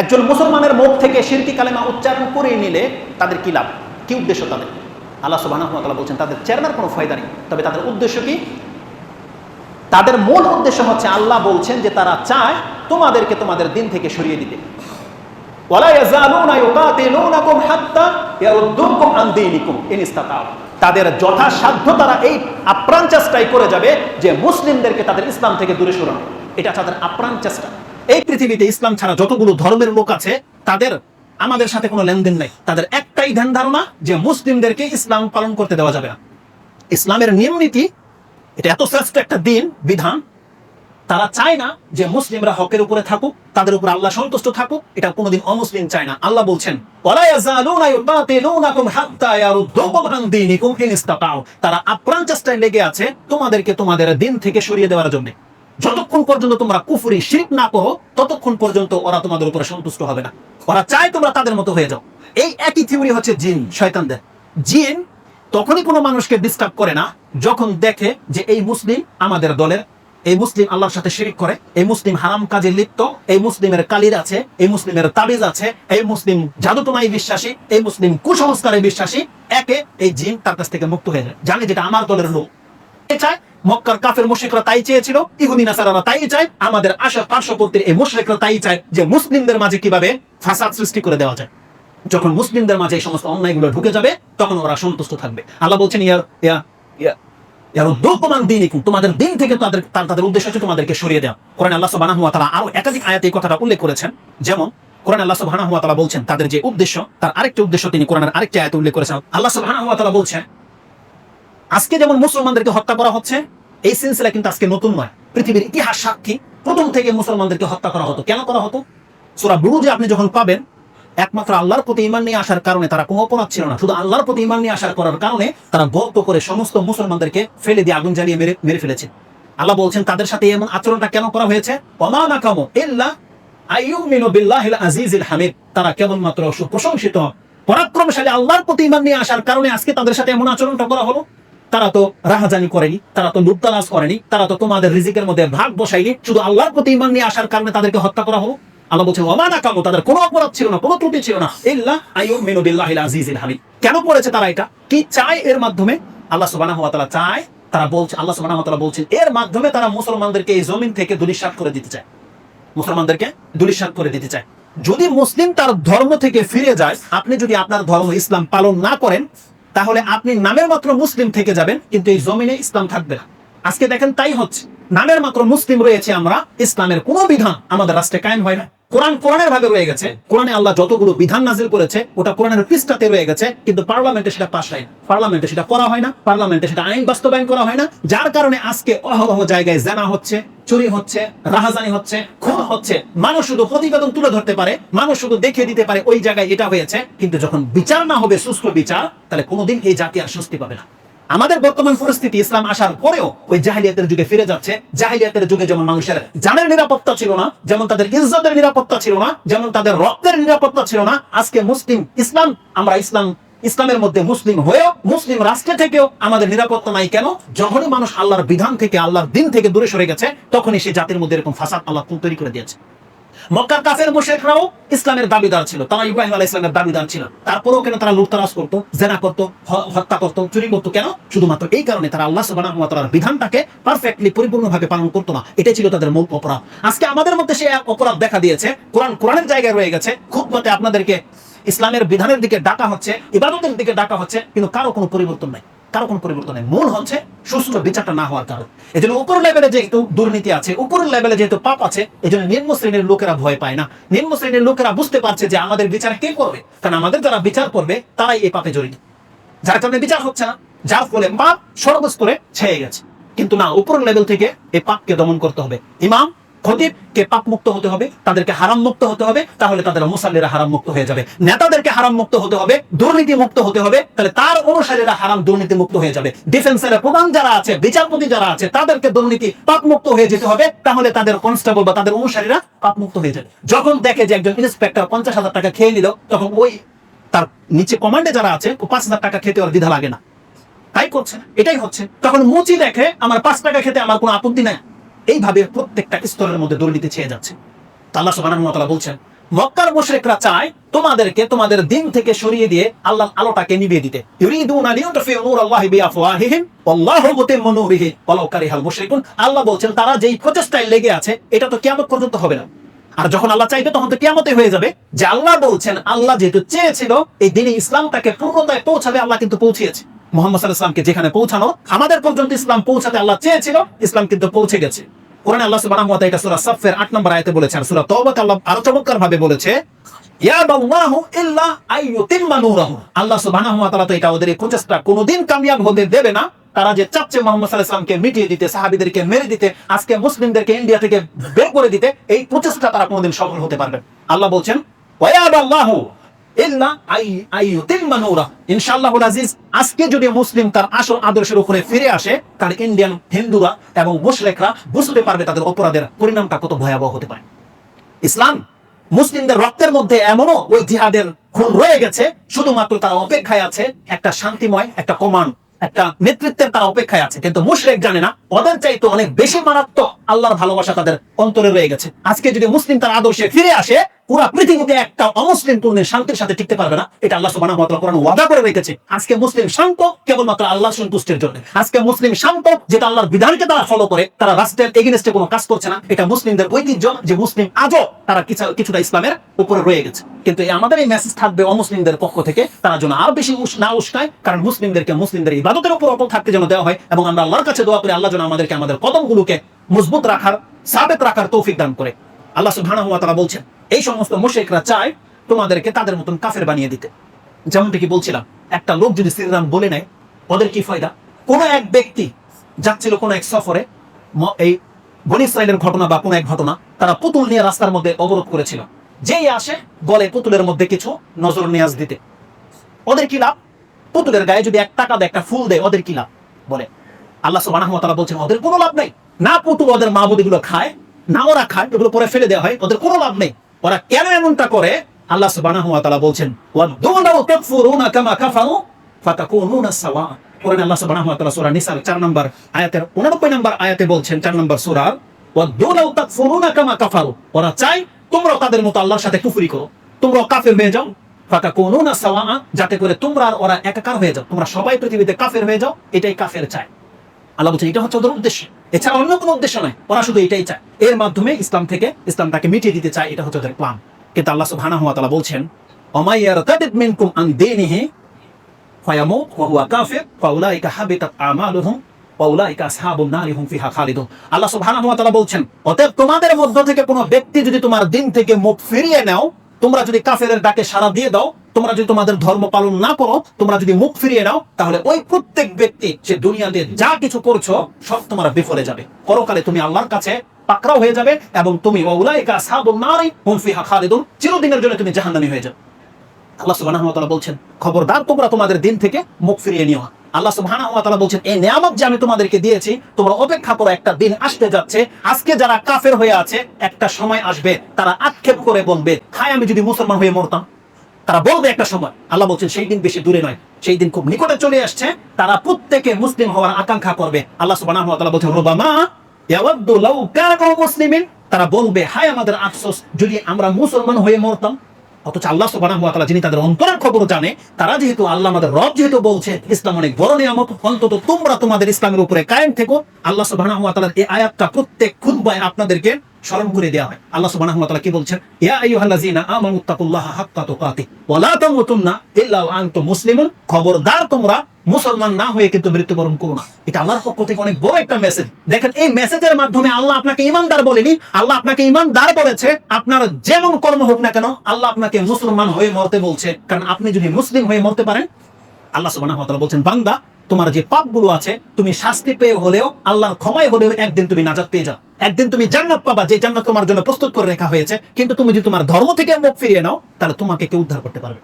একজন মুসলমানের মুখ থেকে শিরকি কালেমা উচ্চারণ করে নিলে তাদের কি লাভ? কি উদ্দেশ্য তাদের? আল্লাহ তাআলা বলছেন, তাদের চেহারার কোনো ফায়দা নেই। তবে তাদের উদ্দেশ্য কি? তাদের মূল উদ্দেশ্য হচ্ছে আল্লাহ বলছেন যে তারা চায় তোমাদেরকে তোমাদের দিন থেকে সরিয়ে দিতে। তাদের যথাসাধ্য তারা এই আপ্রাণ চেষ্টাই করে যাবে যে মুসলিমদেরকে তাদের ইসলাম থেকে দূরে সরানো। এটা তাদের আপ্রাণ চেষ্টা। এই পৃথিবীতে ইসলাম ছাড়া যতগুলো ধর্মের লোক আছে, তাদের আমাদের সাথে কোনো লেনদেন নাই। তাদের একটাই ধ্যান ধারণা যে মুসলিমদেরকে ইসলাম পালন করতে দেওয়া যাবে না। ইসলামের নিয়ম নীতি এটা এত শ্রেষ্ঠ একটা দিন, বিধান। তারা চায় না যে মুসলিমরা হকের উপরে থাকুক, তাদের উপর আল্লাহ সন্তুষ্ট থাকুক, এটা কোনোদিন অমুসলিম চায় না। আল্লাহ বলছেন তারা আপ্রাণ চেষ্টায় লেগে আছে তোমাদেরকে তোমাদের দিন থেকে সরিয়ে দেওয়ার জন্য। যতক্ষণ পর্যন্ত তোমরা কুফুরি শিরক না করো, ততক্ষণ পর্যন্ত ওরা তোমাদের উপরে সন্তুষ্ট হবে না। ওরা চায় তোমরা তাদের মতো হয়ে যাও। এই একই থিওরি হচ্ছে জিন, শয়তানদের। জিন তখনই কোনো মানুষকে ডিস্টার্ব করে না, যখন দেখে যে এই মুসলিম আমাদের দলের, এই মুসলিম আল্লাহর সাথে শিরিক করে, এই মুসলিম হারাম কাজে লিপ্ত, এই মুসলিমের কালির আছে, এই মুসলিমের তাবিজ আছে, এই মুসলিম জাদুটনাই বিশ্বাসী, এই মুসলিম কুসংস্কারে বিশ্বাসী, একে এই জিন তার কাছ থেকে মুক্ত হয়ে যায়। জানে যেটা আমার দলের লোক। এ চায় মক্কার কাফের মুশরিকরা তাই চেয়েছিল, ইহুদি নাসারারা তাই চায়, আমাদের আশা পার্শ্ববর্তীর এই মুশরিকরা তাই চায় যে মুসলিমদের মাঝে কীভাবে ফাসাদ সৃষ্টি করে দেওয়া যায়। যখন মুসলিমদের মাঝে এই সমস্ত অন্যায়গুলো ঢুকে যাবে, তখন ওরা সন্তুষ্ট থাকবে। আল্লাহ বলছেন ইয়ার ইয়া ইয়া তোমাদের দিন থেকে তাদের তাদের উদ্দেশ্য হচ্ছে তোমাদেরকে সরিয়ে দেওয়া। কোরআন আল্লাহ আরও একাধিক আয়াতে কথাটা উল্লেখ করেছেন। যেমন, কোরআন আল্লাহ সুবহানাহু ওয়া বলছেন, তাদের যে উদ্দেশ্য, তার আরেকটা উদ্দেশ্য তিনি কোরআনের আরেকটা আয়াতে উল্লেখ করেছেন। আল্লাহ বলছেন, আজকে যেমন মুসলমানদেরকে হত্যা করা হচ্ছে, এই সিলসিলা কিন্তু আজকে নতুন নয়। পৃথিবীর ইতিহাস সাক্ষী, প্রথম থেকে মুসলমানদেরকে হত্যা করা হতো। কেন করা হতো? সূরা বুরুজে আপনি যখন পাবেন একমাত্র আল্লাহর প্রতি ইমান নিয়ে আসার কারণে তারা কোনো অপরাধ ছিল না। শুধু আল্লাহর প্রতি ইমান নিয়ে আসার করার কারণে তারা গল্প করে সমস্ত মুসলমানদেরকে ফেলে দিয়ে আগুন জ্বালিয়ে মেরে মেরে ফেলেছে। আল্লাহ বলছেন, তাদের সাথে এমন আচরণটা কেন করা হয়েছে? অমা নাকামো ইল্লা তারা কেবলমাত্র সুপ্রশংসিত, পরাক্রমশালী আল্লাহর প্রতি ইমান নিয়ে আসার কারণে আজকে তাদের সাথে এমন আচরণটা করা হলো। তারা তো রাহাজানি করেনি, তারা তো লুপ্তালাস করেনি, তারা তো তোমাদের রিজিকের মধ্যে ভাগ বসায়নি। শুধু আল্লাহর প্রতি ইমান নিয়ে আসার কারণে তাদেরকে হত্যা করা হলো। আল্লাহ বলছেন ওমানা কামো তাদের কোনো অপরাধ ছিল না, কোনো ত্রুটি ছিল না। ইল্লা আইয়ুমিনু বিল্লাহিল আজিজিল হামিদ। কেন করেছে তারা এটা? কি চায় এর মাধ্যমে? আল্লাহ সুবহানাহু ওয়া তাআলা চায়, তারা বলছে আল্লাহ সুবহানাহু ওয়া তাআলা বলছেন, এর মাধ্যমে তারা মুসলমানদেরকে এই জমিন থেকে দুলিশাত করে দিতে চায়। মুসলমানদেরকে দুলিশাত করে দিতে চায়। যদি মুসলিম তার ধর্ম থেকে ফিরে যায়, আপনি যদি আপনার ধর্ম ইসলাম পালন না করেন, তাহলে আপনি নামের মাত্র মুসলিম থেকে যাবেন, কিন্তু এই জমিনে ইসলাম থাকবে না। আজকে দেখেন তাই হচ্ছে। নামের মাত্র মুসলিম রয়েছে আমরা, ইসলামের কোনো বিধান আমাদের রাষ্ট্রে কায়েম হয় না। কোরআন কোরআনের ভাবে রয়ে গেছে। কোরআনে আল্লাহ যতগুলো বিধান নাজিল করেছে, ওটা কোরআনের পৃষ্ঠাতে রয়ে গেছে, কিন্তু পার্লামেন্টে সেটা পাশ হয় না। পার্লামেন্টে সেটা করা হয় না, পার্লামেন্টে সেটা আইন বাস্তবায়ন করা হয় না, যার কারণে আজকে অহরহ জায়গায় জানা হচ্ছে, চুরি হচ্ছে, রাহাজানি হচ্ছে, খুন হচ্ছে। মানুষ শুধু প্রতিবেদন তুলে ধরতে পারে, মানুষ শুধু দেখিয়ে দিতে পারে, ওই জায়গায় এটা হয়েছে, কিন্তু যখন বিচার না হবে সুস্থ বিচার, তাহলে কোনোদিন এই জাতি আর স্বস্তি পাবে না। আমাদের বর্তমান পরিস্থিতি ইসলাম আসার পরেও ওই জাহিলিয়াতের যুগে ফিরে যাচ্ছে। জাহিলিয়াতের যুগে যেমন মানুষের জানের নিরাপত্তা ছিল না, যেমন তাদের ইজ্জতের নিরাপত্তা ছিল না, যেমন তাদের রক্তের নিরাপত্তা ছিল না, আজকে মুসলিম ইসলাম, আমরা ইসলাম, ইসলামের মধ্যে মুসলিম হয়েও, মুসলিম রাষ্ট্রে থেকেও আমাদের নিরাপত্তা নাই কেন? যখনই মানুষ আল্লাহর বিধান থেকে, আল্লাহর দিন থেকে দূরে সরে গেছে, তখনই সেই জাতির মধ্যে এরকম ফাসাদ আল্লাহ তৈরি করে দিয়েছে। মক্কার কাফের মুশরিকরাও ইসলামের দাবিদার ছিল। তারা ইব্রাহিম আলাইহিস ইসলামের দাবিদার ছিল। তারপরেও কেন তারা লুটতারাজ করতো, জেনা করতো হত্যা করতো, চুরি করতো? কেন? শুধুমাত্র এই কারণে তারা আল্লাহ ওয়া বিধানটাকে পারফেক্টলি পরিপূর্ণভাবে পালন করতো না। এটাই ছিল তাদের মূল অপরাধ। আজকে আমাদের মধ্যে সে অপরাধ দেখা দিয়েছে। কোরআন কোরআনের জায়গায় রয়ে গেছে। খুব মতে আপনাদেরকে ইসলামের বিধানের দিকে ডাকা হচ্ছে, ইবাদতের দিকে ডাকা হচ্ছে, কিন্তু কারও কোনো পরিবর্তন নাই। কারও কোনো পরিবর্তন নেই। মূল হচ্ছে সুস্থ বিচারটা না হওয়ার কারণ। এই জন্য উপর লেভেলে যেহেতু দুর্নীতি আছে, উপরের লেভেলে যেহেতু পাপ আছে এই জন্য নিম্ন শ্রেণির লোকেরা ভয় পায় না। নিম্ন শ্রেণির লোকেরা বুঝতে পারছে যে আমাদের বিচার কে করবে? কারণ আমাদের যারা বিচার করবে, তারাই এই পাপে জড়িত। যার কারণে বিচার হচ্ছে না, যার ফলে পাপ সর্বস্তরে ছেয়ে গেছে। কিন্তু না, উপরের লেভেল থেকে এই পাপকে দমন করতে হবে। ইমাম খতিবকে পাপ মুক্ত হতে হবে, তাদেরকে হারাম মুক্ত হতে হবে, তাহলে তাদের মুসাল্লিরা হারাম মুক্ত হয়ে যাবে। নেতাদেরকে হারাম মুক্ত হতে হবে দুর্নীতি মুক্ত হতে হবে, তাহলে তার অনুসারীরা হারাম দুর্নীতি মুক্ত হয়ে যাবে। ডিফেন্সের প্রধান যারা আছে, বিচারপতি যারা আছে, তাদেরকে দুর্নীতি পাপ মুক্ত হয়ে যেতে হবে, তাহলে তাদের কনস্টেবল বা তাদের অনুসারীরা পাপ মুক্ত হয়ে যাবে। যখন দেখে যে একজন ইন্সপেক্টর পঞ্চাশ হাজার টাকা খেয়ে নিল, তখন ওই তার নিচে কমান্ডে যারা আছে পাঁচ হাজার টাকা খেতে ওর দ্বিধা লাগে না। তাই করছে এটাই হচ্ছে। তখন মুচি দেখে, আমার পাঁচ টাকা খেতে আমার কোনো আপত্তি নাই। এইভাবে প্রত্যেকটা স্তরের মধ্যে দুর্নীতি ছেয়ে যাচ্ছে। তা আল্লাহ সুবহানাহু বলছেন, মক্কার মুশরিকরা চায় তোমাদেরকে তোমাদের দিন থেকে সরিয়ে দিয়ে আল্লাহর আলোটাকে নিভিয়ে দিতে। ইউরিদুনা লিইউতফিউ নূরাল্লাহি বিআফওয়াহিহিম, ওয়াল্লাহু মুতিম্মু নূরিহি, ওয়ালাউ কারিহাল মুশরিকুন। আল্লাহ বলছেন, তারা যেই প্রচেষ্টায় লেগে আছে, এটা তো কিয়ামত পর্যন্ত হবে না। আর যখন আল্লাহ চাইবে, তখন তো কিয়ামতে হয়ে যাবে। যে আল্লাহ বলছেন, আল্লাহ যেহেতু চেয়েছিল, এই দিনে ইসলামটাকে পূর্ণতায় পৌঁছাবে, আল্লাহ কিন্তু পৌঁছিয়েছে। মোহাম্মদ সাল্লাহ ইসলামকে যেখানে পৌঁছানো, আমাদের পর্যন্ত ইসলাম পৌঁছাতে আল্লাহ চেয়েছিল, ইসলাম কিন্তু পৌঁছে গেছে। আল্লাহ সাফের 8 নম্বর বলেছেন আল্লাহ আরও চমৎকার ভাবে বলেছে আল্লাহ এটা ওদের এই প্রচেষ্টা কোনোদিন কামিয়াব হতে দেবে না। তারা যে চাচ্ছে মোহাম্মদ সাল্লাহ ইসলামকে মিটিয়ে দিতে, সাহাবীদেরকে মেরে দিতে, আজকে মুসলিমদেরকে ইন্ডিয়া থেকে বের করে দিতে, এই প্রচেষ্টা তারা কোনোদিন সফল হতে পারবে আল্লাহ বলছেন আজকে যদি মুসলিম তার আসল আদর্শের উপরে ফিরে আসে ইন্ডিয়ান হিন্দুরা এবং মুশরিকরা বুঝতে পারবে তাদের অপরাধের পরিণামটা কত ভয়াবহ হতে পারে। ইসলাম, মুসলিমদের রক্তের মধ্যে এমনও ওই জিহাদের খুন রয়ে গেছে, শুধুমাত্র তারা অপেক্ষায় আছে, একটা শান্তিময়, একটা কমান্ড একটা নেতৃত্বের তারা অপেক্ষায় আছে, কিন্তু মুশরিক জানে না, ওদের চাইতে অনেক বেশি মারাত্মক আল্লাহর ভালোবাসা তাদের অন্তরে রয়ে গেছে। আজকে যদি মুসলিম তার আদর্শে ফিরে আসে পুরা পৃথিবীতে একটা অমুসলিম কোনদিন শান্তির সাথে টিকতে পারবে না। এটা আল্লাহ তাআলা কোরআন ওয়াদা করে রেখেছে। আজকে মুসলিম শান্ত, কেবলমাত্র আল্লাহ সন্তুষ্টির জন্য। আজকে মুসলিম শান্ত, যেটা আল্লাহর বিধানকে তারা ফলো করে, তারা রাষ্ট্রের এগেনস্টে কোনো কাজ করছে না। এটা মুসলিমদের ঐতিহ্য যে মুসলিম আজও তারা কিছু কিছুটা ইসলামের উপরে রয়ে গেছে। কিন্তু আমাদের এই মেসেজ থাকবে অমুসলিমদের পক্ষ থেকে, তারা যেন আর বেশি না উস্কায়, কারণ মুসলিমদেরকে মুসলিমদের ইবাদতের উপর অটল থাকতে যেন দেওয়া হয় এবং আমরা আল্লাহর কাছে দোয়া করি, আল্লাহ যেন আমাদেরকে, আমাদের কদমগুলোকে মজবুত রাখার সাবেত রাখার তৌফিক দান করে। আল্লাহ সুবহানাহু ওয়া তাআলা বলছেন, এই সমস্ত মুশরিকরা চায় তোমাদেরকে তাদের মতন কাফের বানিয়ে দিতে। যেমনটি কি বলছিলাম, একটা লোক যদি শ্রীরাম বলে নেয়, ওদের কি ফায়দা? কোন এক ব্যক্তি যাচ্ছিল কোন এক সফরে এই বনি ইসরায়েলের ঘটনা বা কোন এক ঘটনা, তারা পুতুল নিয়ে রাস্তার মধ্যে অবরোধ করেছিল। যেই আসে বলে পুতুলের মধ্যে কিছু নজর নিয়াজ দিতে। ওদের কি লাভ? পুতুলের গায়ে যদি এক টাকা দেয়, একটা ফুল দেয়, ওদের কি লাভ? বলে, আল্লাহ তাআলা বলছেন, ওদের কোনো লাভ নেই। না পুতুল ওদের মাহবুদ এগুলো খায় না ওরা খায় এগুলো পরে ফেলে দেওয়া হয়, ওদের কোনো লাভ নেই। ওরা কেন এমনটা করে? আল্লাহ তাআলা বলছেন ওয়াদুনাউ তাকফুরুনা কামা কাফারু ফাতাকুনুনা সাওয়া। কোরআন আল্লাহ সুবহানাহু ওয়া তাআলা সূরা নিসার 4 নম্বর আয়াতের 89 নম্বর আয়াতে বলছেন 4 নম্বর সূরার ওয়াদুনাউ তাকফুরুনা কামা কাফারু। ওরা চায়, তোমরাও তাদের সাথে তোমরাও কাফের যাও। যাতে করে তোমরা ওরা একাকার হয়ে যাও। তোমরা সবাই পৃথিবীতে কাফের হয়ে যাও, এটাই কাফের চায়। আল্লাহ বলছেন, এটা হচ্ছে ওদের উদ্দেশ্য। এছাড়া অন্য কোনো উদ্দেশ্য নয়। ওরা শুধু এটাই চায়। এর মাধ্যমে ইসলাম থেকে, ইসলামটাকে মিটিয়ে দিতে চায়, এটা হচ্ছে ওদের প্ল্যান কিন্তু আল্লাহ সুবহানাহু ওয়া তাআলা বলছেন ওমাইয়ার তাদিদ মিনকুম আন দীনিহি, ফায়ামুত ওয়া হুয়া কাফির ফাউলাইকা হাবিতাত আমালুহুম আসহাবুন নারি হুম ফিহা খালিদুন। আল্লাহ সুবহানাহু ওয়া তাআলা বলছেন, অতএব তোমাদের মধ্য থেকে কোনো ব্যক্তি যদি তোমার দিন থেকে মুখ ফিরিয়ে নাও তোমরা যদি কাফেরের ডাকে সাড়া দিয়ে দাও, তোমরা যদি তোমাদের ধর্ম পালন না করো, তোমরা যদি মুখ ফিরিয়ে নাও, তাহলে ওই প্রত্যেক ব্যক্তি, সে দুনিয়াতে যা কিছু করছ, সব তোমরা বিফলে যাবে। পরকালে তুমি আল্লাহর কাছে পাকড়াও হয়ে যাবে এবং তুমি চিরদিনের জন্য তুমি জাহান্নামী হয়ে যাবে। আল্লাহ সুবহানাহু ওয়া তাআলা বলছেন, খবরদার তোমরা তোমাদের দিন থেকে মুখ ফিরিয়ে নিও। আল্লাহ সুবহানাহু ওয়া তাআলা বলছেন, এই নিয়ামত যে আমি তোমাদেরকে দিয়েছি, তোমরা অপেক্ষা করো, একটা দিন আসতে যাচ্ছে। আজকে যারা কাফের হয়ে আছে, একটা সময় আসবে। তারা আক্ষেপ করে বলবে, হায়, আমি যদি মুসলমান হয়ে মরতাম। তারা বলবে একটা সময়। আল্লাহ বলছেন, সেই দিন বেশি দূরে নয়। সেই দিন খুব নিকটে চলে আসছে। তারা প্রত্যেকে মুসলিম হওয়ার আকাঙ্ক্ষা করবে। আল্লাহ সুবহানাহু ওয়া তাআলা বলছেন, রুবামা ইয়াওয়াদ্দু লাউ কানু মুসলিমিন তারা বলবে, হায়, আমাদের আফসোস, যদি আমরা মুসলমান হয়ে মরতাম অথচ আল্লাহ সুবাহ তাআলা যিনি তাদের অন্তরের খবর জানে, তারা যেহেতু আল্লাহ আমাদের রব যেহেতু বলছে, ইসলাম অনেক বড় নিয়ামত, অন্তত তোমরা তোমাদের ইসলামের উপরে কায়েম থেকো। আল্লাহ সুবাহ তাআলার এই আয়াতটা প্রত্যেক খুদ্ আপনাদেরকে স্মরণ করে দেওয়া হয়। আল্লাহ তাআলা কি বলছেন? খবরদার তোমরা মুসলমান না হয়ে কিন্তু মৃত্যুবরণ করো না। এটা আল্লাহর পক্ষ থেকে অনেক বড় একটা মেসেজ দেখেন, এই মেসেজের মাধ্যমে আল্লাহ আপনাকে ইমানদার বলেনি, আল্লাহ আপনাকে ইমানদার বলেছে। আপনার যেমন কর্ম হোক না কেন, আল্লাহ আপনাকে মুসলমান হয়ে মরতে বলছে। কারণ আপনি যদি মুসলিম হয়ে মরতে পারেন, আল্লাহ তাআলা বলছেন, বান্দা তোমার যে পাপগুলো আছে, তুমি শাস্তি পেয়ে হলেও, আল্লাহর ক্ষমায় হলেও একদিন তুমি নাজাত পেয়ে যাও একদিন তুমি জান্নাত পাবা, যে জান্নাত তোমার জন্য প্রস্তুত করে রাখা হয়েছে, কিন্তু তুমি যদি তোমার ধর্ম থেকে মুখ ফিরিয়ে নাও, তাহলে তোমাকে কেউ উদ্ধার করতে পারবে।